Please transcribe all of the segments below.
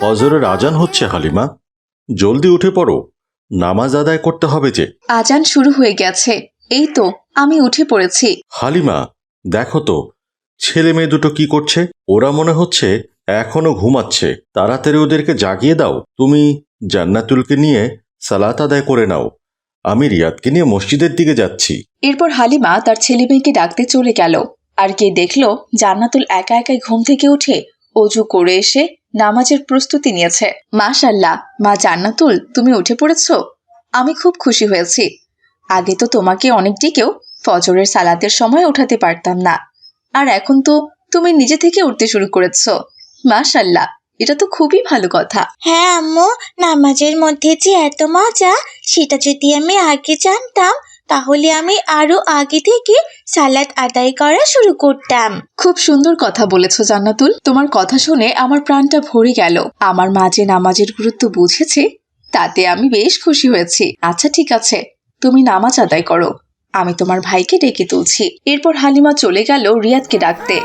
অজরের আজান হচ্ছে হালিমা। জলদি উঠে পড়ো। নামাজ আদায় করতে হবে যে। আজান শুরু হয়ে গেছে। এই তো আমি উঠে পড়েছি। হালিমা দেখো তো ছেলে মেয়ে দুটো কি করছে? ওরা মনে হচ্ছে এখনও ঘুমাচ্ছে। তাড়াতাড়ি ওদেরকে জাগিয়ে দাও। তুমি জান্নাতুলকে নিয়ে সালাত আদায় করে নাও। আমি রিয়াদকে নিয়ে মসজিদের দিকে যাচ্ছি। এরপর হালিমা তার ছেলে মেয়েকে ডাকতে চলে গেল। আর কে দেখল জান্নাতুল একা একাই ঘুম থেকে উঠে অজু করে এসে নামাজের প্রস্তুতি নিয়েছে। মাশাল্লাহ মা জান্নাতুল, তুমি উঠে পড়েছ? আমি খুব খুশি হয়েছি। আগে তো তোমাকে অনেক দিকেও ফজরের সালাতের সময় উঠাতে পারতাম না। আর এখন তো তুমি নিজে থেকে উঠতে শুরু করেছ। মাশাল্লাহ এটা তো খুবই ভালো কথা। হ্যাঁ আম্মু, নামাজের মধ্যে যে এত মজা, সেটা যদি আমি আগে জানতাম তাহলে আমি আরও আগে থেকে সালাত আদায় করা শুরু করতাম। খুব সুন্দর কথা বলেছ, জান্নাতুল। তোমার কথা শুনে আমার প্রাণটা ভরে গেল। আমার মা যে নামাজের গুরুত্ব বুঝেছে, তাতে আমি বেশ খুশি হয়েছি। আচ্ছা ঠিক আছে, তুমি নামাজ আদায় করো। আমি তোমার ভাইকে ডেকে তুলছি। এরপর হালিমা চলে গেল রিয়াদকে ডাকতে।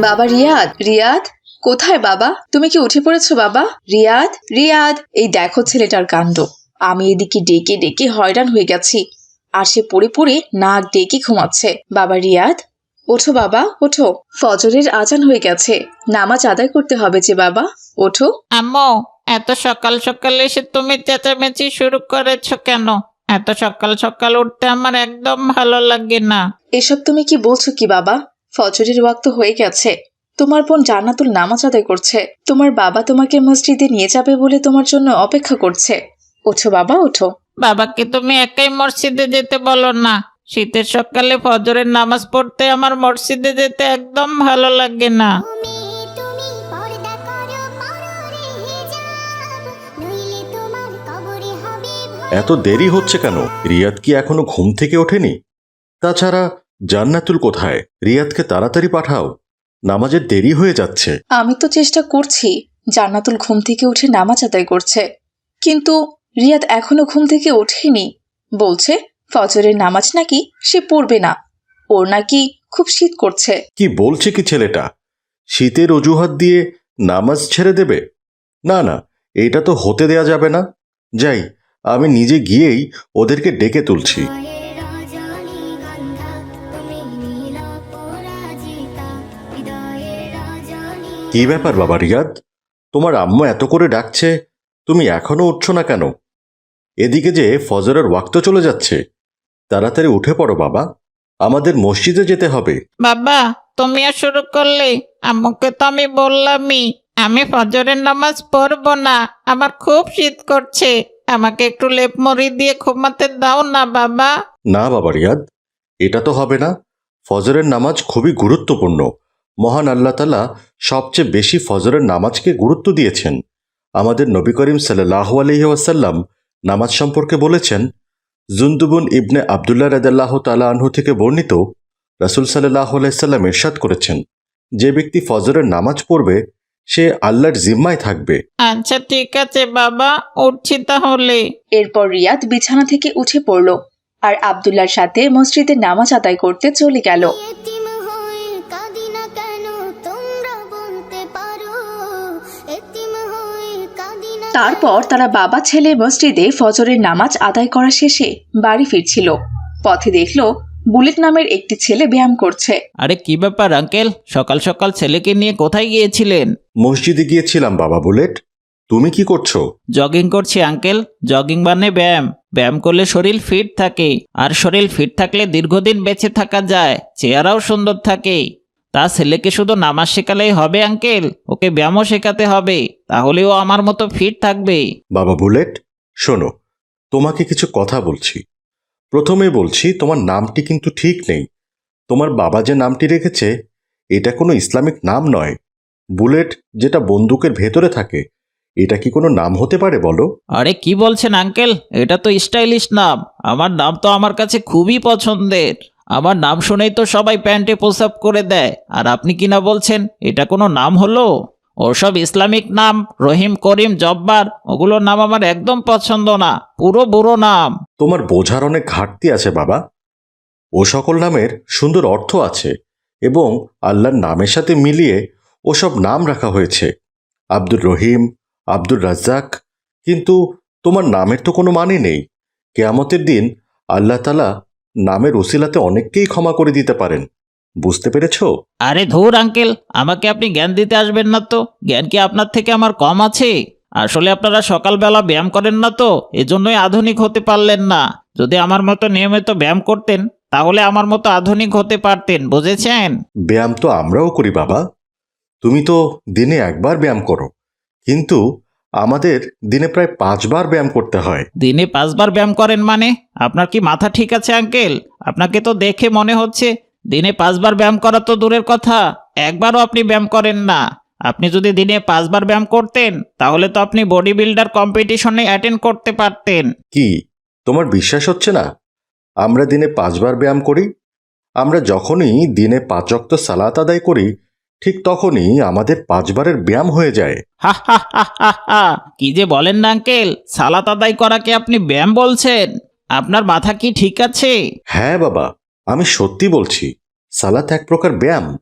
বাবা রিয়াদ রিয়াদ। কোথায় বাবা? তুমি কি উঠে পড়েছো বাবা? রিয়াদ? রিয়াদ এই দেখো ছেলেটার কাণ্ড। আমি এদিকে ডেকে ডেকে হয়রান হয়ে গেছি। আর সে পড়ে পড়ে নাক ডেকে ঘুমাচ্ছে। বাবা রিয়াদ? ওঠো বাবা ওঠো। ফজরের আজান হয়ে গেছে। নামাজ আদায় করতে হবে যে বাবা। ওঠো। আম্মু এত সকাল সকাল এসে তুমি চেঁচামেচি শুরু করেছ কেন? এত সকাল সকাল উঠতে আমার একদম ভালো লাগে না। এসব তুমি কি বলছো কি বাবা? ফজরের ওয়াক্ত হয়ে গেছে। তোমার বোন জান্নাতুল নামাজ আদায় করছে। তোমার বাবা তোমাকে মসজিদে নিয়ে যাবে বলে তোমার জন্য অপেক্ষা করছে। ওঠো বাবা ওঠো। বাবাকে তুমি একাই মসজিদে যেতে বলো না। শীতের সকালে ফজরের নামাজ পড়তে আমার মসজিদে যেতে একদম ভালো লাগে না। তুমি তুমি পর্দা করো পররে হিজাব নইলে তোমার কবরে হবে ভয়। এত দেরি হচ্ছে কেন? রিয়াদ কি এখনও ঘুম থেকে ওঠেনি? তাছাড়া জান্নাতুল কোথায়? রিয়াদকে তাড়াতাড়ি পাঠাও। নামাজের দেরি হয়ে যাচ্ছে। আমি তো চেষ্টা করছি জান্নাতুল ঘুম থেকে উঠে নামাজ আদায় করছে। কিন্তু রিয়াদ এখনও ঘুম থেকে ওঠেনি। বলছে ফজরের নামাজ নাকি সে পড়বে না। ওর নাকি খুব শীত করছে। কি বলছে কি ছেলেটা? শীতের অজুহাত দিয়ে নামাজ ছেড়ে দেবে? না না এটা তো হতে দেয়া যাবে না। যাই আমি নিজে গিয়েই ওদেরকে ডেকে তুলছি। কি ব্যাপার বাবা রিয়াদ? তোমার আম্মু এত করে ডাকছে তুমি এখনও উঠছো না কেন? এদিকে যে ফজরের ওয়াক্ত চলে যাচ্ছে তাড়াতাড়ি উঠে পড়ো বাবা। আমাদের মসজিদে যেতে হবে। বাবা তুমি আর শুরু করলে? আম্মুকে তো আমি বললামই আমি ফজরের নামাজ পড়ব না আমার খুব শীত করছে। আমাকে একটু লেপ মরি দিয়ে ঘুমাতে দাও না বাবা। না বাবা রিয়াদ এটা তো হবে না। ফজরের নামাজ খুবই গুরুত্বপূর্ণ। মহান আল্লাহ তালা সবচেয়ে বেশি ফজরের নামাজকে গুরুত্ব দিয়েছেন। আমাদের নবী করিম সাল্লাহ আলহি ওয়াসাল্লাম নামাজ সম্পর্কে বলেছেন জুন্দুবুন ইবনে আবদুল্লাহ রাদাল্লাহ তালা আনহু থেকে বর্ণিত রাসুল সাল্লাহ আলাইসাল্লাম ইরশাদ করেছেন যে ব্যক্তি ফজরের নামাজ পড়বে সে আল্লাহর জিম্মায় থাকবে। আচ্ছা ঠিক আছে বাবা উঠছি তাহলে। এরপর রিয়াদ বিছানা থেকে উঠে পড়ল আর আবদুল্লার সাথে মসজিদে নামাজ আদায় করতে চলে গেল। তারপর তারা বাবা ছেলে মসজিদে ফজরের নামাজ আদায় করা শেষে বাড়ি ফিরছিল। পথে দেখল বুলেট নামের একটি ছেলে ব্যায়াম করছে। আরে কি ব্যাপার আঙ্কেল? সকাল সকাল ছেলেকে নিয়ে কোথায় গিয়েছিলেন? মসজিদে গিয়েছিলাম বাবা বুলেট। তুমি কি করছ? জগিং করছি আঙ্কেল। জগিং মানে ব্যায়াম। ব্যায়াম করলে শরীর ফিট থাকে। আর শরীর ফিট থাকলে দীর্ঘদিন বেঁচে থাকা যায়। চেহারাও সুন্দর থাকে। তা ছেলেকে শুধু নামাজ শেখালেই হবে আঙ্কেল। ওকে ব্যায়ামও শেখাতে হবে। তাহলে ও আমার মতো ফিট থাকবে। বাবা বুলেট শোনো তোমাকে কিছু কথা বলছি। প্রথমে বলছি তোমার নামটি কিন্তু ঠিক নেই। তোমার বাবা যে নামটি রেখেছে এটা কোনো ইসলামিক নাম নয়। বুলেট যেটা বন্দুকের ভেতরে থাকে এটা কি কোনো নাম হতে পারে বলো? আরে কি বলছেন আঙ্কেল? এটা তো স্টাইলিশ নাম। আমার নাম তো আমার কাছে খুবই পছন্দের। আমার নাম শুনেই তো সবাই প্যান্টে প্রসাব করে দেয়। আর আপনি কি না বলছেন? এটা কোনো নাম হলো? ওসব ইসলামিক নাম, রহিম, করিম, জব্বার, ওগুলোর নাম আমার একদম পছন্দ না। পুরো বুড়ো নাম। তোমার বোঝার অনেক ঘাটতি আছে, বাবা। ও সকল নামের সুন্দর অর্থ আছে এবং আল্লাহর নামের সাথে মিলিয়ে ওসব নাম রাখা হয়েছে। আব্দুর রহিম, আব্দুর রাজ্জাক, কিন্তু তোমার নামের তো কোনো মানে নেই। কেয়ামতের দিন আল্লাহ তালা নামের ওসিলাতে অনেককেই ক্ষমা করে দিতে পারেন। বুঝতে পেরেছ? আরে ধুর আঙ্কেল আমাকে আপনি জ্ঞান দিতে আসবেন না তো। জ্ঞান কি আপনার থেকে আমার কম আছে? আসলে আপনারা সকালবেলা ব্যায়াম করেন না তো এজন্যই আধুনিক হতে পারলেন না। যদি আমার মতো নিয়মিত ব্যায়াম করতেন তাহলে আমার মতো আধুনিক হতে পারতেন বুঝেছেন? ব্যায়াম তো আমরাও করি বাবা। তুমি তো দিনে একবার ব্যায়াম করো। কিন্তু আমাদের দিনে প্রায় পাঁচবার ব্যায়াম করতে হয়। দিনে পাঁচবার ব্যায়াম করেন মানে? আপনার কি মাথা ঠিক আছে আঙ্কেল? আপনাকে তো দেখে মনে হচ্ছে দিনে পাঁচবার ব্যায়াম করা তো দূরের কথা একবারও আপনি ব্যায়াম করেন না। আপনি যদি দিনে পাঁচবার ব্যায়াম করতেন তাহলে তো আপনি বডি বিল্ডার কম্পিটিশনে অ্যাটেন্ড করতে পারতেন। কি? তোমার বিশ্বাস হচ্ছে না? আমরা দিনে পাঁচবার ব্যায়াম করি আমরা যখনই দিনে পাঁচক্ত সালাত আদায় করি ঠিক তখনই আমাদের পাঁচবারের ব্যায়াম হয়ে যায়। হা হা হা হা হা। কি যে বলেন না আঙ্কেল সালাত আদায় করাকে আপনি ব্যায়াম বলছেন? আপনার মাথা কি ঠিক আছে? হ্যাঁ বাবা আমি সত্যি বলছি সালাত এক প্রকার ব্যায়াম।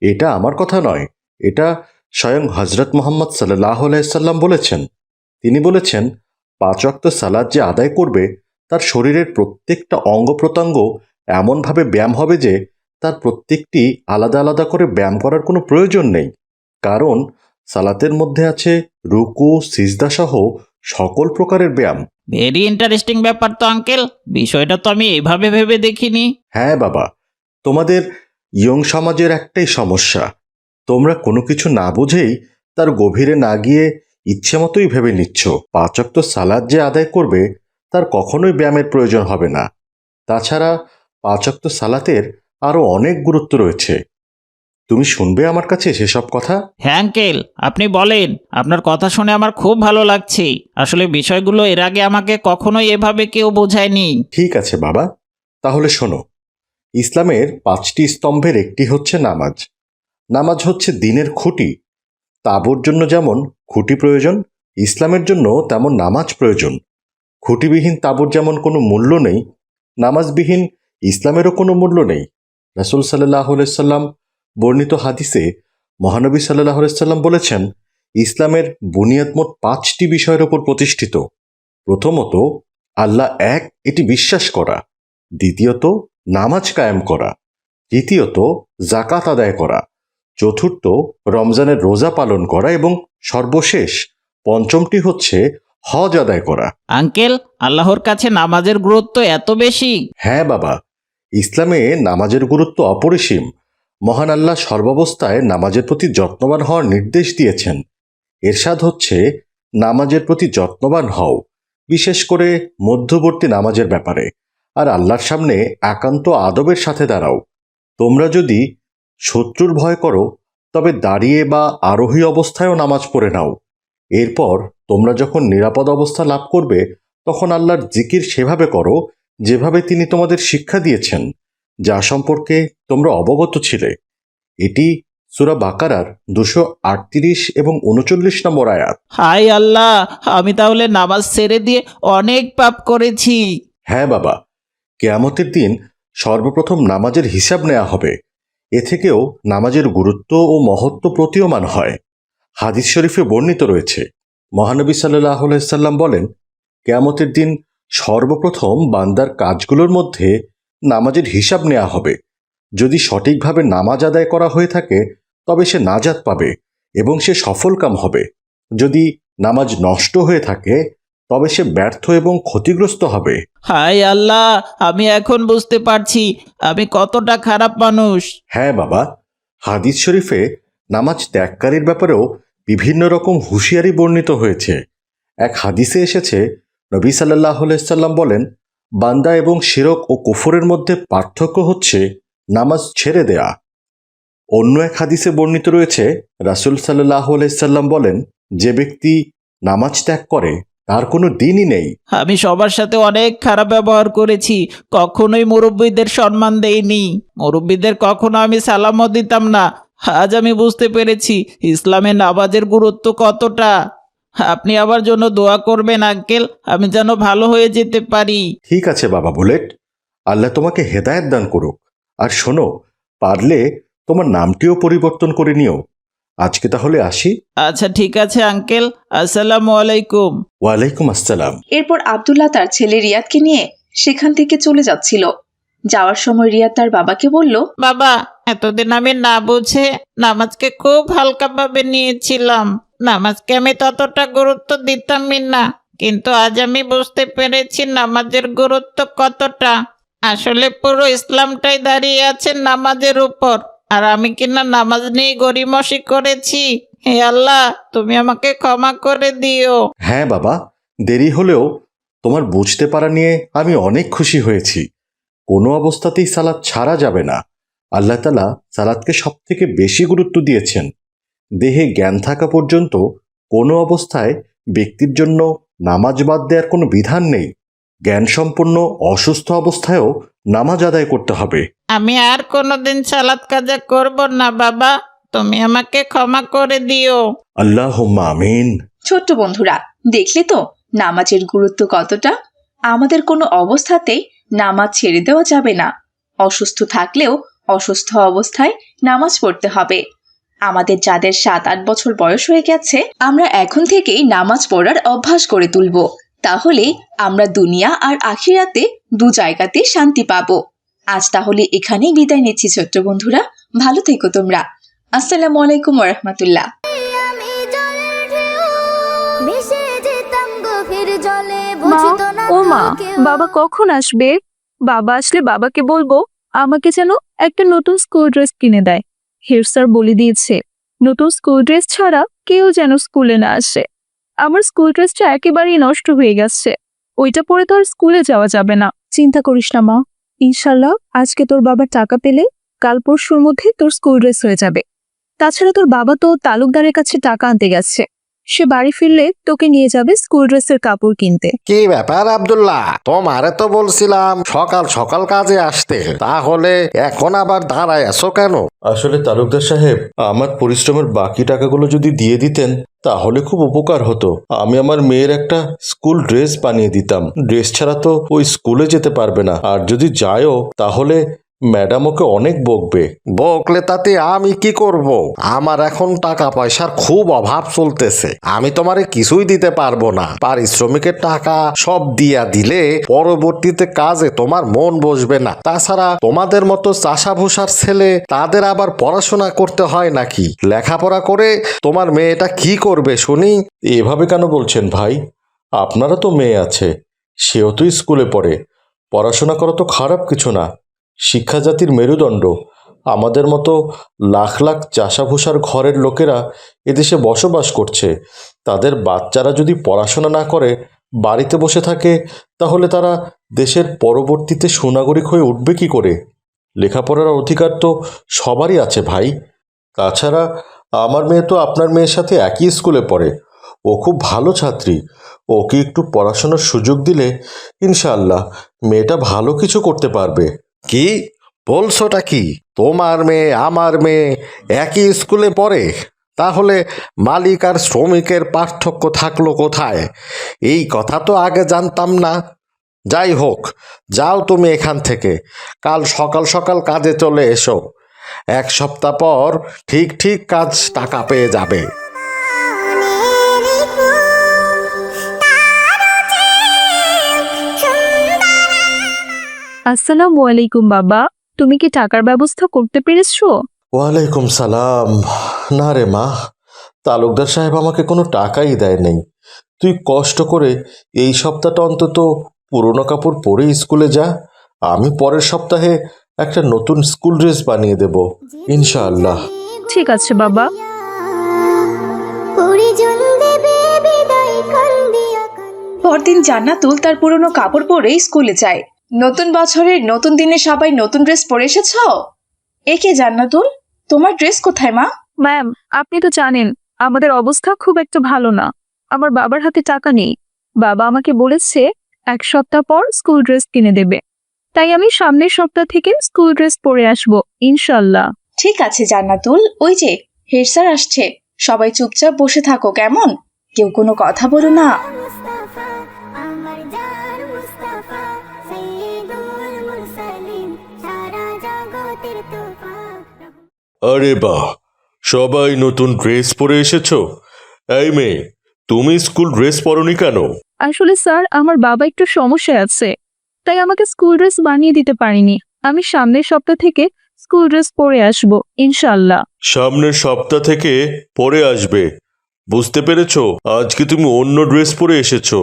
এটা আমার কথা নয় এটা স্বয়ং হজরত মোহাম্মদ সাল্লাহ আলাইসাল্লাম বলেছেন। তিনি বলেছেন পাঁচ অক্ত সালাদ যে আদায় করবে তার শরীরের প্রত্যেকটা অঙ্গ প্রত্যঙ্গ এমনভাবে ব্যায়াম হবে যে তার প্রত্যেকটি আলাদা আলাদা করে ব্যায়াম করার কোনো প্রয়োজন নেই। কারণ সালাতের মধ্যে আছে রুকু সিজদা সহ সকল প্রকারের ব্যায়াম। ভেরি ইন্টারেস্টিং ব্যাপার তো আঙ্কেল বিষয়টা তো আমি এভাবে ভেবে দেখিনি। হ্যাঁ বাবা। তোমাদের ইয়ং সমাজের একটাই সমস্যা। তোমরা কোনো কিছু না বুঝেই তার গভীরে না গিয়ে ইচ্ছে মতোই ভেবে নিচ্ছ। পাচক তো সালাদ যে আদায় করবে তার কখনোই ব্যায়ামের প্রয়োজন হবে না। তাছাড়া পাচক তো সালাতের আরও অনেক গুরুত্ব রয়েছে। তুমি শুনবে আমার কাছে সেসব কথা? হ্যাঁ আঙ্কেল আপনি বলেন। আপনার কথা শুনে আমার খুব ভালো লাগছে। আসলে বিষয়গুলো এর আগে আমাকে কখনোই এভাবে কেউ বোঝায়নি। ঠিক আছে বাবা। তাহলে শোনো। ইসলামের পাঁচটি স্তম্ভের একটি হচ্ছে নামাজ। নামাজ হচ্ছে দিনের খুঁটি। তাবুর জন্য যেমন খুঁটি প্রয়োজন ইসলামের জন্য তেমন নামাজ প্রয়োজন। খুঁটিবিহীন তাবুর যেমন কোনো মূল্য নেই নামাজবিহীন ইসলামেরও কোনো মূল্য নেই। রাসুল সাল্লাহ সাল্লাম বর্ণিত হাদিসে মহানবী সাল্লাহ সাল্লাম বলেছেন ইসলামের বুনিয়াদ মোট পাঁচটি বিষয়ের ওপর প্রতিষ্ঠিত। প্রথমত আল্লাহ এক এটি বিশ্বাস করা। দ্বিতীয়ত নামাজ কায়েম করা। তৃতীয়ত জাকাত আদায় করা। চতুর্থ রমজানের রোজা পালন করা এবং সর্বশেষ পঞ্চমটি হচ্ছে হজ আদায় করা। আঙ্কেল আল্লাহর কাছে নামাজের গুরুত্ব এত বেশি? হ্যাঁ বাবা ইসলামে নামাজের গুরুত্ব অপরিসীম। মহান আল্লাহ সর্বাবস্থায় নামাজের প্রতি যত্নবান হওয়ার নির্দেশ দিয়েছেন। এরশাদ হচ্ছে, নামাজের প্রতি যত্নবান হও, বিশেষ করে মধ্যবর্তী নামাজের ব্যাপারে। আর আল্লাহর সামনে একান্ত আদবের সাথে দাঁড়াও। তোমরা যদি শত্রুর ভয় করো, তবে দাঁড়িয়ে বা আরোহী অবস্থায়ও নামাজ পড়ে নাও। এরপর তোমরা যখন নিরাপদ অবস্থা লাভ করবে, তখন আল্লাহর জিকির সেভাবে করো যেভাবে তিনি তোমাদের শিক্ষা দিয়েছেন যা সম্পর্কে তোমরা অবগত ছিলে এটি সুরা বাকারার দুশো আটত্রিশ এবং উনচল্লিশ নম্বর আয়াত। হাই আল্লাহ আমি তাহলে নামাজ ছেড়ে দিয়ে অনেক পাপ করেছি। হ্যাঁ বাবা কেয়ামতের দিন সর্বপ্রথম নামাজের হিসাব নেওয়া হবে। এ থেকেও নামাজের গুরুত্ব ও মহত্ব প্রতীয়মান হয়। হাদিস শরীফে বর্ণিত রয়েছে মহানবী সাল্লাহ সাল্লাম বলেন কেয়ামতের দিন সর্বপ্রথম বান্দার কাজগুলোর মধ্যে নামাজের হিসাব নেওয়া হবে। যদি সঠিকভাবে নামাজ আদায় করা হয়ে থাকে তবে সে নাজাত পাবে এবং সে সফলকাম হবে। যদি নামাজ নষ্ট হয়ে থাকে তবে সে ব্যর্থ এবং ক্ষতিগ্রস্ত হবে। হাই আল্লাহ আমি এখন বুঝতে পারছি আমি কতটা খারাপ মানুষ। হ্যাঁ বাবা হাদিস শরীফে নামাজ ত্যাগকারীর ব্যাপারেও বিভিন্ন রকম হুঁশিয়ারি বর্ণিত হয়েছে। এক হাদিসে এসেছে নবী সাল্লাহ সাল্লাম বলেন, বান্দা এবং শিরক ও কুফরের মধ্যে পার্থক্য হচ্ছে নামাজ ছেড়ে দেয়া। অন্য এক হাদিসে বর্ণিত রয়েছে, রাসুল সাল্লাহ সাল্লাম বলেন, যে ব্যক্তি নামাজ ত্যাগ করে, তার কোনো দিনই নেই। আমি সবার সাথে অনেক খারাপ ব্যবহার করেছি, কখনোই মুরব্বীদের সম্মান দেইনি। মুরব্বীদের কখনো আমি সালামও দিতাম না, আজ আমি বুঝতে পেরেছি ইসলামে নামাজের গুরুত্ব কতটা। আপনি আমার জন্য দোয়া করবেন আঙ্কেল। আমি যেন ভালো হয়ে যেতে পারি। ঠিক আছে বাবা বুলেট। আল্লাহ তোমাকে হেদায়েত দান করুক। আর শোনো পারলে তোমার নামটিও পরিবর্তন করে নিও। আজকে তাহলে আসি। আচ্ছা ঠিক আছে আঙ্কেল। আসসালামু আলাইকুম। ওয়ালাইকুম আসসালাম। এরপর আব্দুল্লাহ তার ছেলে রিয়াদকে নিয়ে সেখান থেকে চলে যাচ্ছিল। যাওয়ার সময় রিয়াদ তার বাবাকে বলল বাবা এতদিন আমি না বুঝে নামাজকে খুব হালকাভাবে নিয়েছিলাম। নামাজকে আমি ততটা গুরুত্ব দিতামই না, কিন্তু আজ আমি বুঝতে পেরেছি নামাজের গুরুত্ব কতটা। আসলে পুরো ইসলামটাই দাঁড়িয়ে আছে নামাজের উপর, আর আমি কিনা নামাজ নিয়ে গরিমসি করেছি? হে আল্লাহ, তুমি আমাকে ক্ষমা করে দিও। হ্যাঁ বাবা, দেরি হলেও তোমার বুঝতে পারা নিয়ে আমি অনেক খুশি হয়েছি। কোনো অবস্থাতেই সালাদ ছাড়া যাবে না। আল্লাহ তালা সালাদকে সব থেকে বেশি গুরুত্ব দিয়েছেন। দেহে জ্ঞান থাকা পর্যন্ত কোনো অবস্থায় ব্যক্তির জন্য নামাজ বাদ দেওয়ার কোনো বিধান নেই। জ্ঞান সম্পন্ন অসুস্থ অবস্থায়ও নামাজ আদায় করতে হবে। আমি আর কোনোদিন সালাদ কাজা করব না বাবা। তুমি আমাকে ক্ষমা করে দিও। আল্লাহ আমিন। ছোট্ট বন্ধুরা দেখলে তো নামাজের গুরুত্ব কতটা? আমাদের কোনো অবস্থাতেই নামাজ ছেড়ে দেওয়া যাবে না। অসুস্থ থাকলেও অসুস্থ অবস্থায় নামাজ পড়তে হবে। আমাদের যাদের সাত আট বছর বয়স হয়ে গেছে আমরা এখন থেকেই নামাজ পড়ার অভ্যাস করে তুলব। তাহলে আমরা দুনিয়া আর আখিরাতে দু জায়গাতে শান্তি পাবো। আজ তাহলে এখানেই বিদায় নিচ্ছি ছোট্ট বন্ধুরা। ভালো থেকো তোমরা। আসসালামু আলাইকুম রহমতুল্লাহ ও মা বাবা কখন আসবে? বাবা আসলে বাবাকে বলব আমাকে যেন একটা নতুন স্কুল ড্রেস কিনে দেয়। হেড স্যার বলে দিয়েছে, নতুন স্কুল ড্রেস ছাড়া কেউ যেন স্কুলে না আসে। আমার স্কুল ড্রেসটা একেবারেই নষ্ট হয়ে গেছে। ওইটা পরে তো আর স্কুলে যাওয়া যাবে না। চিন্তা করিস না, মা। ইনশাল্লাহ আজকে তোর বাবার টাকা পেলে কাল পরশুর মধ্যে তোর স্কুল ড্রেস হয়ে যাবে। তাছাড়া তোর বাবা তো তালুকদারের কাছে টাকা আনতে গেছে। সে বাড়ি ফিরলে তোকে নিয়ে যাবে স্কুল ড্রেসের কাপড় কিনতে। কি ব্যাপার আব্দুল্লাহ? তোমারে তো বলছিলাম সকাল সকাল কাজে আসতে। তাহলে এখন আবার দাঁড়ায় আছো কেন? আসলে তালুকদার সাহেব আমার পরিশ্রমের বাকি টাকাগুলো যদি দিয়ে দিতেন তাহলে খুব উপকার হতো। আমি আমার মেয়ের একটা স্কুল ড্রেস বানিয়ে দিতাম। ড্রেস ছাড়া তো ওই স্কুলে যেতে পারবে না। আর যদি যায়ও তাহলে ম্যাডাম ওকে অনেক বকবে। বকলে তাতে আমি কি করব? আমার এখন টাকা পয়সার খুব অভাব চলতেছে। আমি তোমারে কিছুই দিতে পারব না। পারিশ্রমিকের টাকা সব দিয়া দিলে পরবর্তীতে কাজে তোমার মন বসবে না। তাছাড়া তোমাদের মতো চাষা ভূষার ছেলে তাদের আবার পড়াশোনা করতে হয় নাকি? লেখাপড়া করে তোমার মেয়েটা কি করবে শুনি? এভাবে কেন বলছেন ভাই? আপনারা তো মেয়ে আছে। সেও তো স্কুলে পড়ে। পড়াশোনা করা তো খারাপ কিছু না। শিক্ষা জাতির মেরুদণ্ড। আমাদের মতো লাখ লাখ চাষাভূষার ঘরের লোকেরা এদেশে বসবাস করছে। তাদের বাচ্চারা যদি পড়াশোনা না করে, বাড়িতে বসে থাকে, তাহলে তারা দেশের পরবর্তীতে সুনাগরিক হয়ে উঠবে কি করে? লেখাপড়ার অধিকার তো সবারই আছে ভাই। তাছাড়া আমার মেয়ে তো আপনার মেয়ের সাথে একই স্কুলে পড়ে। ও খুব ভালো ছাত্রী। ওকে একটু পড়াশোনার সুযোগ দিলে ইনশাআল্লাহ মেয়েটা ভালো কিছু করতে পারবে। কি? বলছোটা কি? তোমার মেয়ে, আমার মেয়ে একই স্কুলে পড়ে? তাহলে মালিক আর শ্রমিকের পার্থক্য থাকল কোথায়? এই কথা তো আগে জানতাম না। যাই হোক, যাও তুমি এখান থেকে। কাল সকাল সকাল কাজে চলে এসো। এক সপ্তাহ পর ঠিক ঠিক কাজ টাকা পেয়ে যাবে। আসসালামু আলাইকুম বাবা তুমি কি টাকার ব্যবস্থা করতে পেরেছ? ওয়ালাইকুম সালাম। না রে মা তালুকদার সাহেব আমাকে কোনো টাকাই দেয় নেই তুই কষ্ট করে এই সপ্তাহটা অন্তত পুরনো কাপড় পরে স্কুলে যা আমি পরের সপ্তাহে একটা নতুন স্কুল ড্রেস বানিয়ে দেব ইনশাআল্লাহ। ঠিক আছে বাবা। পরদিন জান্নাতুল তার পুরনো কাপড় পরে স্কুলে যায়। নতুন বছরের নতুন দিনে সবাই নতুন ড্রেস পরে এসেছ? একে জান্নাতুল? তোমার ড্রেস কোথায় মা? ম্যাম আপনি তো জানেন আমাদের অবস্থা খুব একটা ভালো না। আমার বাবার হাতে টাকা নেই। বাবা আমাকে বলেছে এক সপ্তাহ পর স্কুল ড্রেস কিনে দেবে। তাই আমি সামনের সপ্তাহ থেকে স্কুল ড্রেস পরে আসব ইনশাল্লাহ। ঠিক আছে জান্নাতুল। ওই যে হেড স্যার আসছে। সবাই চুপচাপ বসে থাকো কেমন? কেউ কোনো কথা বলো না। আরে বাহ সবাই নতুন ড্রেস পরে এসেছ? এই মেয়ে তুমি স্কুল ড্রেস পরনি কেন? আসলে স্যার আমার বাবা একটু সমস্যা আছে তাই আমাকে স্কুল ড্রেস বানিয়ে দিতে পারিনি। আমি সামনের সপ্তাহ থেকে স্কুল ড্রেস পরে আসব ইনশাল্লাহ সামনের সপ্তাহ থেকে পরে আসবে বুঝতে পেরেছ? আজকে তুমি অন্য ড্রেস পরে এসেছ।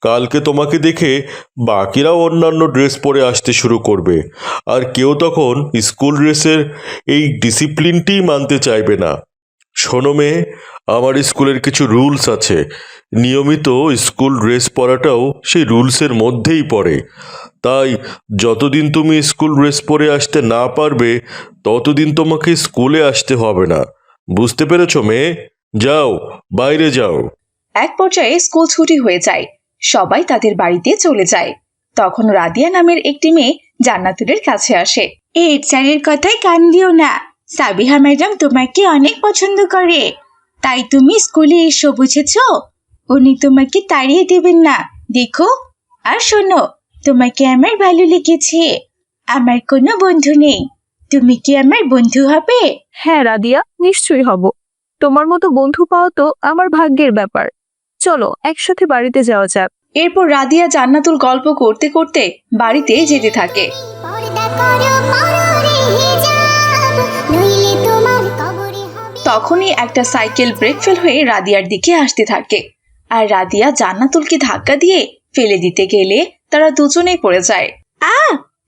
কালকে তোমাকে দেখে বাকিরাও অন্যান্য ড্রেস পরে আসতে শুরু করবে। আর কেউ তখন স্কুল ড্রেসের এই ডিসিপ্লিনটিই মানতে চাইবে না। শোনো মেয়ে, আমার স্কুলের কিছু রুলস আছে। নিয়মিত স্কুল ড্রেস পরাটাও সেই রুলসের মধ্যেই পড়ে। তাই যতদিন তুমি স্কুল ড্রেস পরে আসতে না পারবে, ততদিন তোমাকে স্কুলে আসতে হবে না। বুঝতে পেরেছ মেয়ে? যাও বাইরে যাও। এক পর্যায়ে স্কুল ছুটি হয়ে যায়। সবাই তাদের বাড়িতে চলে যায়। তখন রাদিয়া নামের একটি মেয়ে জান্নাতুলের কাছে আসে। এই স্যারের কথায় কান দিও না। সাবিহা ম্যাডাম তোমাকে অনেক পছন্দ করে। তাই তুমি স্কুলে এসো বুঝেছ? উনি তোমাকে তাড়িয়ে দেবেন না। দেখো আর শোনো তোমাকে আমার ভালো লেগেছে। আমার কোনো বন্ধু নেই। তুমি কি আমার বন্ধু হবে? হ্যাঁ রাদিয়া নিশ্চয়ই হব। তোমার মতো বন্ধু পাওয়া তো আমার ভাগ্যের ব্যাপার। চলো একসাথে বাড়িতে যাওয়া যাক। এরপর রাদিয়া জান্নাতুল গল্প করতে করতে বাড়িতে যেতে থাকে। তখনই একটা সাইকেল ব্রেক ফেল হয়ে রাদিয়ার দিকে আসতে থাকে। আর রাদিয়া জান্নাতুলকে ধাক্কা দিয়ে ফেলে দিতে গেলে তারা দুজনেই পড়ে যায়। আ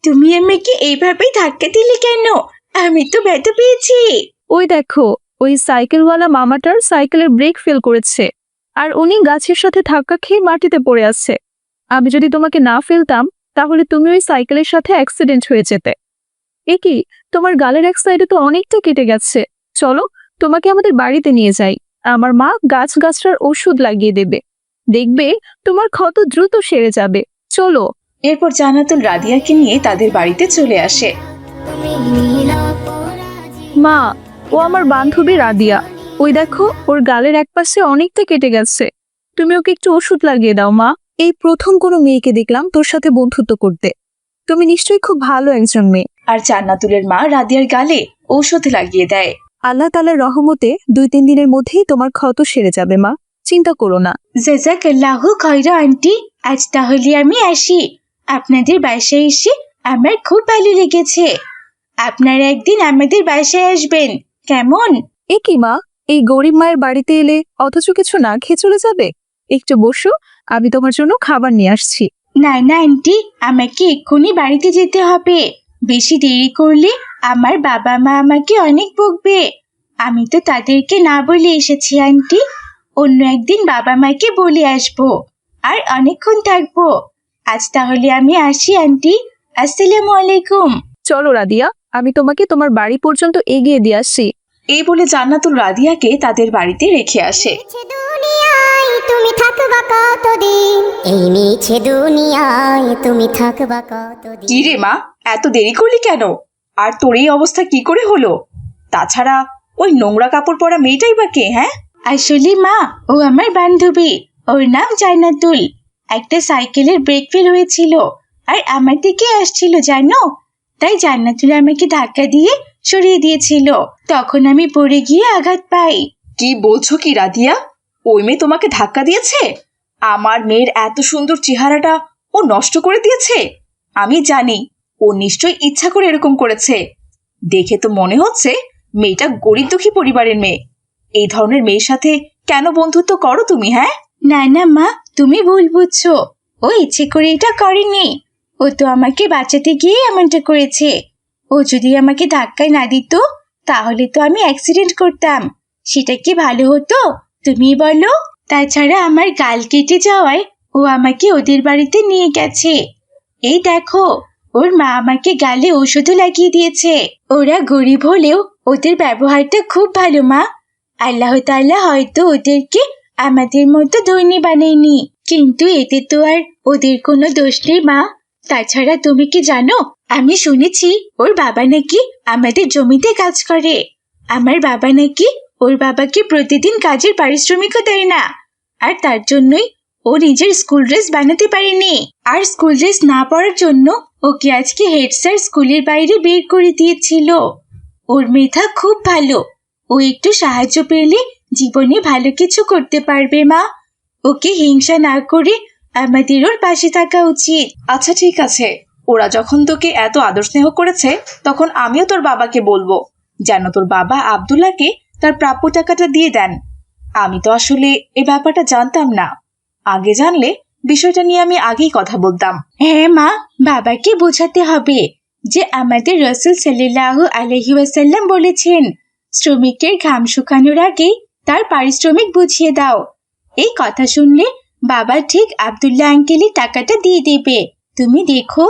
তুমি আমাকে এইভাবেই ধাক্কা দিলে কেন? আমি তো ব্যথা পেয়েছি। ওই দেখো ওই সাইকেলওয়ালা মামাটার সাইকেলের ব্রেক ফেল করেছে আর উনি গাছের সাথে ধাক্কা খেয়ে মাটিতে পড়ে আছে। আমি যদি তোমাকে না ফেলতাম তাহলে তুমি ওই সাইকেলের সাথে অ্যাক্সিডেন্ট হয়ে যেতে। এ কি তোমার গালের এক সাইডে তো অনেকটা কেটে গেছে। চলো তোমাকে আমাদের বাড়িতে নিয়ে যাই। আমার মা গাছ গাছটার ওষুধ লাগিয়ে দেবে। দেখবে তোমার ক্ষত দ্রুত সেরে যাবে। চলো। এরপর জান্নাতুল রাদিয়াকে নিয়ে তাদের বাড়িতে চলে আসে। মা ও আমার বান্ধবী রাদিয়া। ওই দেখো ওর গালের এক পাশে অনেকটা কেটে গেছে। তুমি ওকে একটু ওষুধ লাগিয়ে দাও মা। এই প্রথম কোনো মেয়েকে দেখলাম তোর সাথে বন্ধুত্ব করতে। তুমি নিশ্চয়ই খুব ভালো একজন মেয়ে। আর চান্নাতুলের মা রাদিয়ার গালে ঔষধ লাগিয়ে দেয়। আল্লাহ তালার রহমতে দুই তিন দিনের মধ্যেই তোমার ক্ষত সেরে যাবে মা। চিন্তা করো না। জাজাকাল্লাহ খয়রা আন্টি। আজ তাহলে আমি আসি। আপনাদের বাসায় এসে আমার খুব ভালো লেগেছে। আপনারা একদিন আমাদের বাসায় আসবেন। কেমন? এ কি মা? এই গরিব মায়ের বাড়িতে এলে অথচ কিছু না খেয়ে চলে যাবে? একটু বসো আমি তোমার জন্য খাবার নিয়ে আসছি। না না আন্টি আমাকে এক্ষুনি বাড়িতে যেতে হবে। বেশি দেরি করলে আমার বাবা মা আমাকে অনেক বকবে। আমি তো তাদেরকে না বলে এসেছি আন্টি। অন্য একদিন বাবা মাকে বলে আসব। আর অনেকক্ষণ থাকব। আজ তাহলে আমি আসি আন্টি। আসসালামু আলাইকুম। চলো রাদিয়া আমি তোমাকে তোমার বাড়ি পর্যন্ত এগিয়ে দিয়ে আসছি। এই বলে জান্নাতুল রাদিয়াকে তাদের বাড়িতে রেখে আসে। মিছে দুনিয়ায় তুমি থাকবা কতদিন? এই মিছে দুনিয়ায় তুমি থাকবা কতদিন? কি রে মা এত দেরি করলি কেন? আর তোর এই অবস্থা কি করে হলো? তাছাড়া ওই নোংরা কাপড় পরা মেয়েটাই বা কে হ্যাঁ? আসলে মা ও আমার বান্ধবী। ওর নাম জান্নাতুল। একটা সাইকেলের ব্রেক ফেল হয়েছিল আর আমার দিকে আসছিল জানো? তাই জান্নাতুল আমাকে ধাক্কা দিয়ে সরিয়ে দিয়েছিল। তখন আমি পড়ে গিয়ে আঘাত পাই। কি বলছো কি রাদিয়া ওই মেয়ে তোমাকে ধাক্কা দিয়েছে? আমার মেয়ের এত সুন্দর চেহারাটা ও নষ্ট করে দিয়েছে? আমি জানি ও নিশ্চয়ই ইচ্ছা করে এরকম করেছে। দেখে তো মনে হচ্ছে মেয়েটা গরিব দুঃখী পরিবারের মেয়ে। এই ধরনের মেয়ের সাথে কেন বন্ধুত্ব করো তুমি হ্যাঁ? না না মা তুমি ভুল বুঝছ। ও ইচ্ছে করে এটা করেনি। ও তো আমাকে বাঁচাতে গিয়ে এমনটা করেছে। ও যদি আমাকে ধাক্কায় না দিত, তাহলে তো আমি অ্যাক্সিডেন্ট করতাম। সেটা কি ভালো হতো? তুমি বলো। তাছাড়া আমার গাল কেটে যাওয়ায় ও আমাকে ওদের বাড়িতে নিয়ে গেছে। এই দেখো, ওর মা আমাকে গালে ওষুধও লাগিয়ে দিয়েছে। ওরা গরিব হলেও ওদের ব্যবহারটা খুব ভালো, মা। আল্লাহ তাআলা হয়তো ওদেরকে আমাদের মতো ধনী বানায়নি। কিন্তু এতে তো আর ওদের কোনো দোষ নেই, মা। তাছাড়া তুমি কি জানো? আমি শুনেছি ওর বাবা নাকি আমাদের জমিতে কাজ করে। আমার বাবা নাকি ওর বাবাকে প্রতিদিন কাজের পারিশ্রমিকও দেয় না। আর তার জন্যই ও নিজের স্কুল ড্রেস বানাতে পারেনি। আর স্কুল ড্রেস না পড়ার জন্য ওকে আজকে হেড স্যার স্কুলের বাইরে বের করে দিয়েছিল। ওর মেধা খুব ভালো। ও একটু সাহায্য পেলে জীবনে ভালো কিছু করতে পারবে মা। ওকে হিংসা না করে আমাদের ওর পাশে থাকা উচিত। আচ্ছা ঠিক আছে। ওরা যখন তোকে এত আদর স্নেহ করেছে, তখন আমিও তোর বাবাকে বলব, যেন তোর বাবা আব্দুল্লাহকে তার প্রাপ্য টাকাটা দিয়ে দেন। আমি তো আসলে এ ব্যাপারটা জানতাম না। আগে জানলে বিষয়টা নিয়ে আমি আগেই কথা বলতাম। হ্যাঁ মা, বাবাকে বোঝাতে হবে যে আমাদের রসুল সাল্লাহ আলহি ওয়াসাল্লাম বলেছেন, শ্রমিকের ঘাম শুকানোর আগে তার পারিশ্রমিক বুঝিয়ে দাও। এই কথা শুনলে বাবা ঠিক আব্দুল্লাহ আঙ্কেলের টাকাটা দিয়ে দেবে। তুমি দেখো।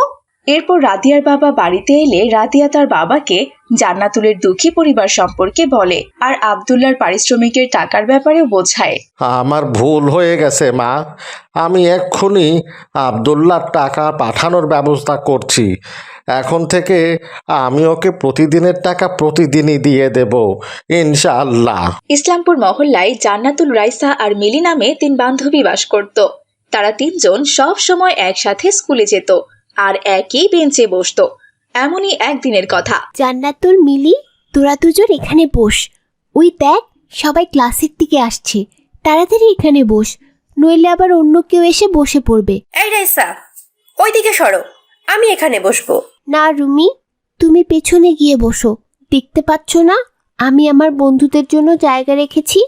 এরপর রাদিয়ার বাবা বাড়িতে এলে রাদিয়া তার বাবাকে জান্নাতুলের দুঃখী পরিবার সম্পর্কে বলে আর আব্দুল্লাহর পারিশ্রমিকের টাকার ব্যাপারেও বোঝায়। আমার ভুল হয়ে গেছে, মা। আমি এক্ষুনি আবদুল্লার টাকা পাঠানোর ব্যবস্থা করছি। এখন থেকে আমি ওকে প্রতিদিনের টাকা প্রতিদিনই দিয়ে দেব ইনশাআল্লাহ। ইসলামপুর মহল্লায় জান্নাতুল রাইসা আর মিলি নামে তিন বান্ধবী বাস করত। তারা তিনজন সব সময় একসাথে স্কুলে যেত আর একই বেঞ্চে বসতো। এমনই একদিনের কথা। জান্নাতুল মিলি তোরা দুজন এখানে বস। ওই দেখ সবাই ক্লাসের দিকে আসছে। তাড়াতাড়ি এখানে বস নইলে আবার অন্য কেউ এসে বসে পড়বে। এই রাইসা ওইদিকে সরো আমি এখানে বসবো। না, রুমি, তুমি পেছনে গিয়ে বসো। দেখতে পাচ্ছ না? আমি আমার বন্ধুদের জন্য জায়গা রেখেছি।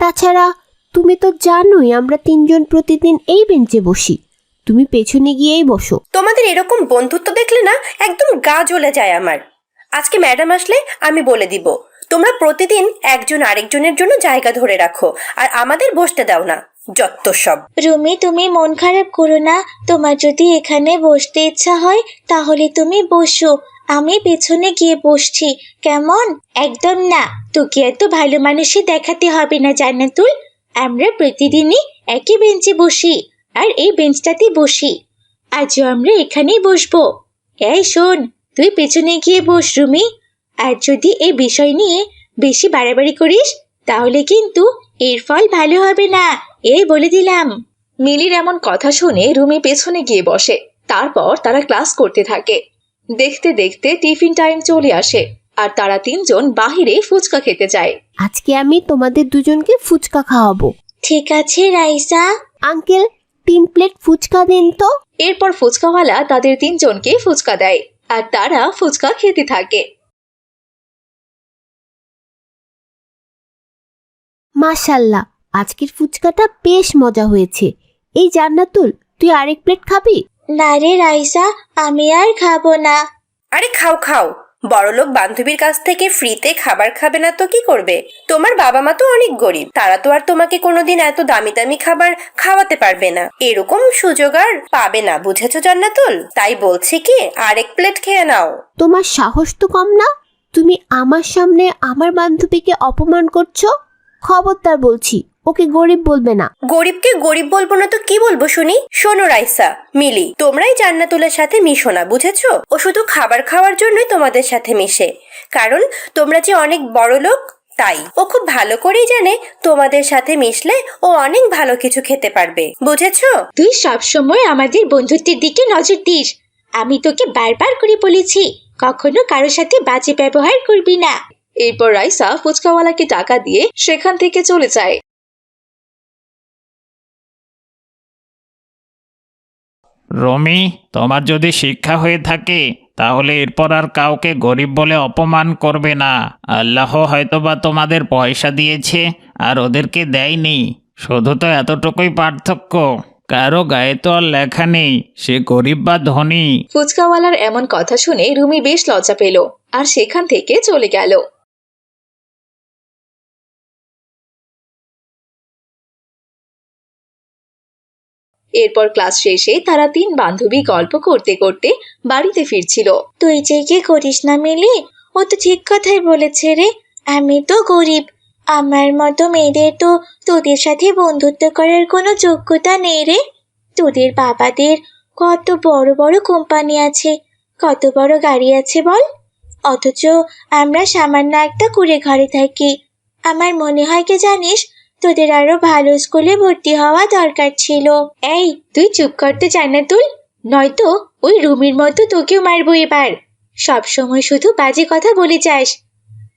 তাছাড়া তুমি তো জানোই আমরা তিনজন প্রতিদিন এই বেঞ্চে বসি। তুমি পেছনে গিয়েই বসো। তোমাদের এরকম বন্ধুত্ব দেখলে না একদম গা জ্বলে যায় আমার। আজকে ম্যাডাম আসলে আমি বলে দিব, তোমরা প্রতিদিন একজন আরেকজনের জন্য জায়গা ধরে রাখো, আর আমাদের বসতে দাও না। রুমি, তুমি মন খারাপ করো না। তোমার যদি এখানে বসতে ইচ্ছা হয়, তাহলে তুমি বসো। আমি পেছনে গিয়ে বসছি। কেমন? একদম না। তোকে এত ভালো মানুষই দেখাতে হবে না, জান্নাতুল। আমরা প্রতিদিনই একই বেঞ্চে বসি, আর এই বেঞ্চটাতে বসি। আজও আমরা এখানেই বসবো। এই শোন, তুই পেছনে গিয়ে বস, রুমি। আর যদি এই বিষয় নিয়ে বেশি বাড়াবাড়ি করিস, তাহলে কিন্তু এর ফল ভালো হবে না এই বলে দিলাম। মিলির এমন কথা শুনে রুমি পেছনে গিয়ে বসে। তারপর তারা ক্লাস করতে থাকে। দেখতে দেখতে টিফিন টাইম চলে আসে আর তারা তিনজন বাহিরে ফুচকা খেতে যায়। আজকে আমি তোমাদের দুজনকে ফুচকা খাওয়াবো। ঠিক আছে রাইসা। আঙ্কেল তিন প্লেট ফুচকা দিন তো। এরপর ফুচকাওয়ালা তাদের তিনজনকে ফুচকা দেয় আর তারা ফুচকা খেতে থাকে। মাশাল্লাহ আজকের ফুচকাটা বেশ মজা হয়েছে। এই জান্নাতুল তুই আরেক প্লেট খাবি? না রে রাইসা আমি আর খাব না। আরে খাও খাও। বড়লোক বান্ধবীর কাছ থেকে ফ্রিতে খাবার খাবে না তো কি করবে? তোমার বাবা মা তো অনেক গরিব তারা তো আর তোমাকে কোনোদিন এত দামি দামি খাবার খাওয়াতে পারবে না। এরকম সুযোগ আর পাবে না বুঝেছ জান্নাতুল? তাই বলছি কি আরেক প্লেট খেয়ে নাও। তোমার সাহস তো কম না? তুমি আমার সামনে আমার বান্ধবীকে অপমান করছ? খবরদার বলছি ওকে গরিব বলবে না। গরিবকে গরিব বলব না তো কি বলব শুনি? শোনো রাইসা মিলি তোমরাই জান্নাতুলের সাথে মিশো না বুঝেছ? ও শুধু খাবার খাওয়ার জন্যই তোমাদের সাথে মিশে। কারণ তোমরা যে অনেক বড় লোক তাই। ও খুব ভালো করেই জানে তোমাদের সাথে মিশলে ও অনেক ভালো কিছু খেতে পারবে বুঝেছ? তুই সবসময় আমাদের বন্ধুত্বের দিকে নজর দিস। আমি তোকে বারবার করে বলেছি কখনো কারোর সাথে বাজে ব্যবহার করবি না। এরপর রাইসা ফুচকাওয়ালাকে টাকা দিয়ে সেখান থেকে চলে যায়। রমি তোমার যদি শিক্ষা হয়ে থাকে তাহলে এরপর আর কাউকে গরিব বলে অপমান করবে না। আল্লাহ হয়তোবা তোমাদের পয়সা দিয়েছে আর ওদেরকে দেয়নি। শুধু তো এতটুকুই পার্থক্য। কারও গায়ে তো আর লেখা নেই সে গরিব বা ধনী। ফুচকাওয়ালার এমন কথা শুনে রুমি বেশ লজ্জা পেল আর সেখান থেকে চলে গেল। এরপর ক্লাস শেষে তারা তিন বান্ধবী গল্প করতে করতে বাড়িতে ফিরছিল। তুই যে কি করিস না মিলি? ও তো ঠিক কথাই বলেছে রে। আমি তো গরিব। আমার মতো মেয়েদের তো তোদের সাথে বন্ধুত্ব করার কোনো যোগ্যতা নেই রে। তোদের বাবাদের কত বড় বড় কোম্পানি আছে। কত বড় গাড়ি আছে বল। অথচ আমরা সামান্য একটা কুড়ে ঘরে থাকি। আমার মনে হয় কি জানিস তোদের আরও ভালো স্কুলে ভর্তি হওয়া দরকার ছিল। এই, তুই চুপ করতে জান্নাতুল। নয়তো ওই রুমির মতো তোকেও মারবো এবার। সব সময় শুধু বাজে কথা বলে যাস।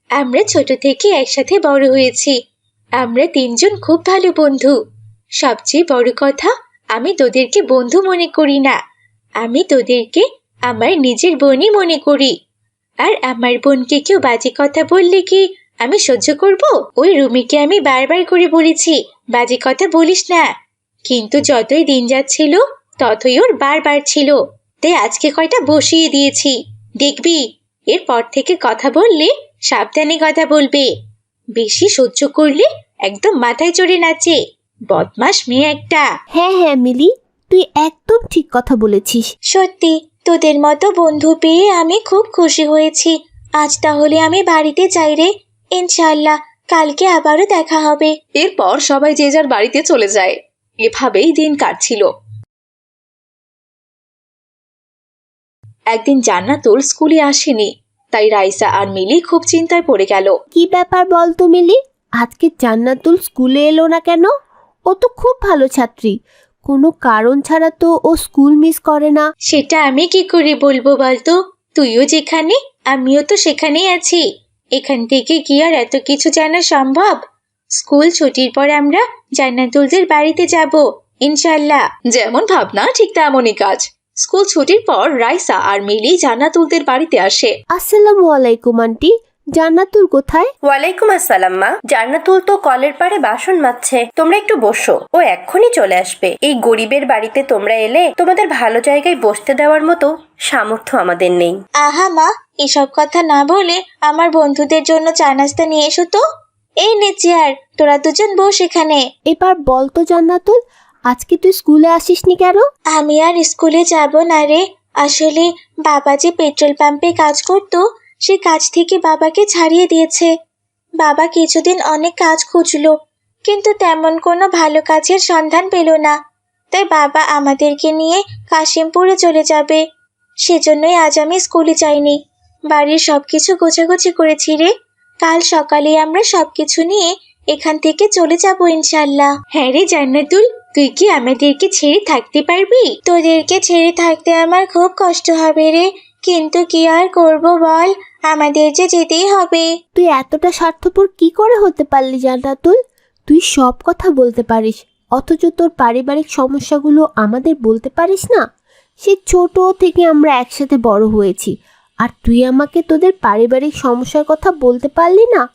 আমরা ছোট থেকে একসাথে বড় হয়েছি। আমরা তিনজন খুব ভালো বন্ধু। সবচেয়ে বড় কথা, আমি তোদেরকে বন্ধু মনে করি না। আমি তোদেরকে আমার নিজের বোনই মনে করি। আর আমার বোনকে কেউ বাজে কথা বললে কি আমি সহ্য করব? ওই রুমিকে আমি বারবার করে বলেছি বাজে কথা বলিস না। কিন্তু যতই দিন যাচ্ছিল ততই ওর বারবার ছিল। তাই আজকে কয়টা বসিয়ে দিয়েছি। দেখবি এরপর থেকে কথা বললে সাবধানে কথা বলবে। বেশি সহ্য করলে একদম মাথায় চড়ে নাচে। বদমাস মেয়ে একটা। হ্যাঁ হ্যাঁ মিলি তুই একদম ঠিক কথা বলেছিস। সত্যি তোদের মতো বন্ধু পেয়ে আমি খুব খুশি হয়েছি। আজ তাহলে আমি বাড়িতে যাই রে। ইনশাল্লাহ কালকে আবারও দেখা হবে। এরপর সবাই যে যার বাড়িতে চলে যায়। এভাবেই দিন কাটছিল। একদিন জান্নাতুল স্কুলে আসেনি তাই রাইসা আর মিলি খুব চিন্তায় পড়ে গেল। কি ব্যাপার বল তো মিলি আজকে জান্নাতুল স্কুলে এলো না কেন? ও তো খুব ভালো ছাত্রী কোনো কারণ ছাড়া তো ও স্কুল মিস করে না। সেটা আমি কি করে বলব বলতো? তুইও যেখানে আমিও তো সেখানেই আছি। এখান থেকে কি আর এত কিছু জানা সম্ভব? স্কুল ছুটির পর আমরা জান্নাতুলদের বাড়িতে যাব ইনশাল্লাহ যেমন ভাবনা ঠিক তেমনই কাজ। স্কুল ছুটির পর রাইসা আর মিলি জান্নাতুলদের বাড়িতে আসে। আসসালামু আলাইকুম আন্টি। জান্নাতুল কোথায়? ওয়ালাইকুম আসসালাম মা। জান্নাতুল তো কলের পাড়ে বাসন মাজছে। তোমরা একটু বসো ও এক্ষুনি চলে আসবে। এই গরিবের বাড়িতে তোমরা এলে তোমাদের ভালো জায়গায় বসতে দেওয়ার মতো সামর্থ্য আমাদের নেই। আহা মা এসব কথা না বলে আমার বন্ধুদের জন্য চা নাস্তা নিয়ে এসো তো। এই নে চেয়ার তোরা দুজন বস এখানে। এবার বল তো জান্নাতুল আজকে তুই স্কুলে আসিসনি কেন? আমি আর স্কুলে যাব না রে। আসলে বাবা যে পেট্রোল পাম্পে কাজ করতো সে কাজ থেকে বাবাকে ছাড়িয়ে দিয়েছে। বাবা কিছুদিন অনেক কাজ খুঁজলো কিন্তু তেমন কোনো ভালো কাজের সন্ধান পেল না। তাই বাবা আমাদেরকে নিয়ে কাশিমপুরে চলে যাবে। সেজন্যই আজ আমি স্কুলে যাইনি। বাড়ির সবকিছু গোছাগুছি করেছি রে। কাল সকালে আমরা সবকিছু নিয়ে এখান থেকে চলে যাব ইনশাল্লাহ হ্যাঁ রে জান্নাতুল তুই কি আমাদেরকে ছেড়ে থাকতে পারবি? তোদেরকে ছেড়ে থাকতে আমার খুব কষ্ট হবে রে। কিন্তু কি আর করব বল আমাদের যে যেতেই হবে। তুই এতটা স্বার্থপর কি করে হতে পারলি জান্নাতুল? তুই সব কথা বলতে পারিস অথচ তোর পারিবারিক সমস্যাগুলো আমাদের বলতে পারিস না? সে ছোট থেকে আমরা একসাথে বড় হয়েছি আর তুই আমাকে তোদের পারিবারিক সমস্যার কথা বলতে পারলি না?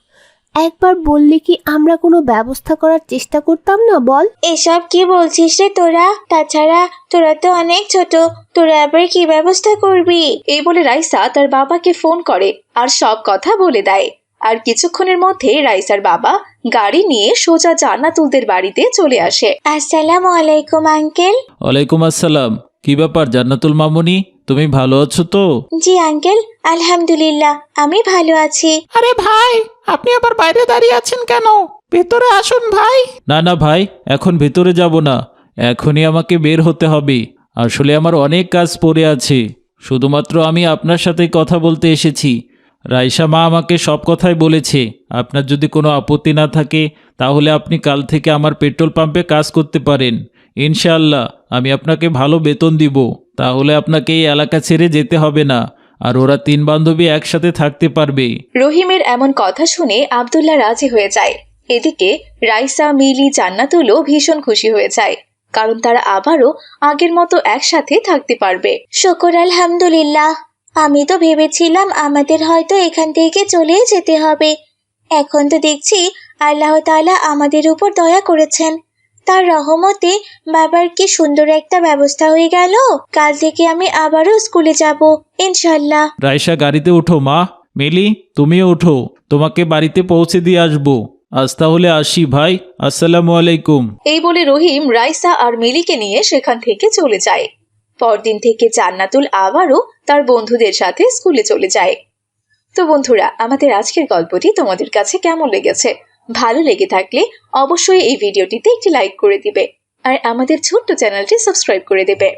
একবার বললি কি আমরা কোনো ব্যবস্থা করার চেষ্টা করতাম না বল। এসব কি বলছিস রে তোরা? তাছাড়া তোরা তো অনেক ছোট তোরা আবার কি ব্যবস্থা করবি? এই বলে রাইসা তার বাবাকে ফোন করে আর সব কথা বলে দেয়। আর কিছুক্ষণের মধ্যে রাইসার বাবা গাড়ি নিয়ে সোজা জান্নাতুলদের বাড়িতে চলে আসে। আসসালামু আলাইকুম আঙ্কেল। ওয়ালাইকুম আসসালাম। কি ব্যাপার জান্নাতুল মামুনি? তুমি ভালো আছো তো? জি আঙ্কেল আলহামদুলিল্লাহ আমি ভালো আছি। আরে ভাই আপনি আবার বাইরে দাঁড়িয়ে আছেন কেন? ভেতরে আসুন ভাই। না না ভাই এখন ভেতরে যাব না। এখনই আমাকে বের হতে হবে। আসলে আমার অনেক কাজ পড়ে আছে। শুধুমাত্র আমি আপনার সাথে কথা বলতে এসেছি। রাইসা মা আমাকে সব কথাই বলেছে। আপনার যদি কোনো আপত্তি না থাকে তাহলে আপনি কাল থেকে আমার পেট্রোল পাম্পে কাজ করতে পারেন। ইনশাআল্লাহ আমি আপনাকে ভালো বেতন দিব। তাহলে আপনাকে এই এলাকা ছেড়ে যেতে হবে না আর ওরা তিন বান্ধবী একসাথে থাকতে পারবে। রহিমের এমন কথা শুনে আব্দুল্লাহ রাজি হয়ে যায়। এদিকে রাইসা মিলি জান্নাতুলও ভীষণ খুশি হয়ে যায় কারণ তারা আবারও আগের মতো একসাথে থাকতে পারবে। শকর আলহামদুলিল্লাহ। আমি তো ভেবেছিলাম আমাদের হয়তো এখান থেকে চলে যেতে হবে। এখন তো দেখছি আল্লাহ তাআলা আমাদের উপর দয়া করেছেন। তার রহমতে বাবার কি সুন্দর একটা ব্যবস্থা হয়ে গেল? কাল থেকে আমি আবারও স্কুলে যাব ইনশাল্লাহ রাইসা গাড়িতে ওঠো মা। মিলি তুমিও ওঠো তোমাকে বাড়িতে পৌঁছে দিয়ে আসব। আজ তাহলে আসি ভাই। আসসালামু আলাইকুম। এই বলে রহিম রাইসা আর মিলিকে নিয়ে সেখান থেকে চলে যায়। পরদিন থেকে জান্নাতুল আবারও তার বন্ধুদের সাথে স্কুলে চলে যায়। তো বন্ধুরা আমাদের আজকের গল্পটি তোমাদের কাছে কেমন লেগেছে? ভালো লেগে থাকলে অবশ্যই এই ভিডিওটিতে একটি লাইক করে দিবে। আর আমাদের ছোট্ট চ্যানেলটি সাবস্ক্রাইব করে দেবে।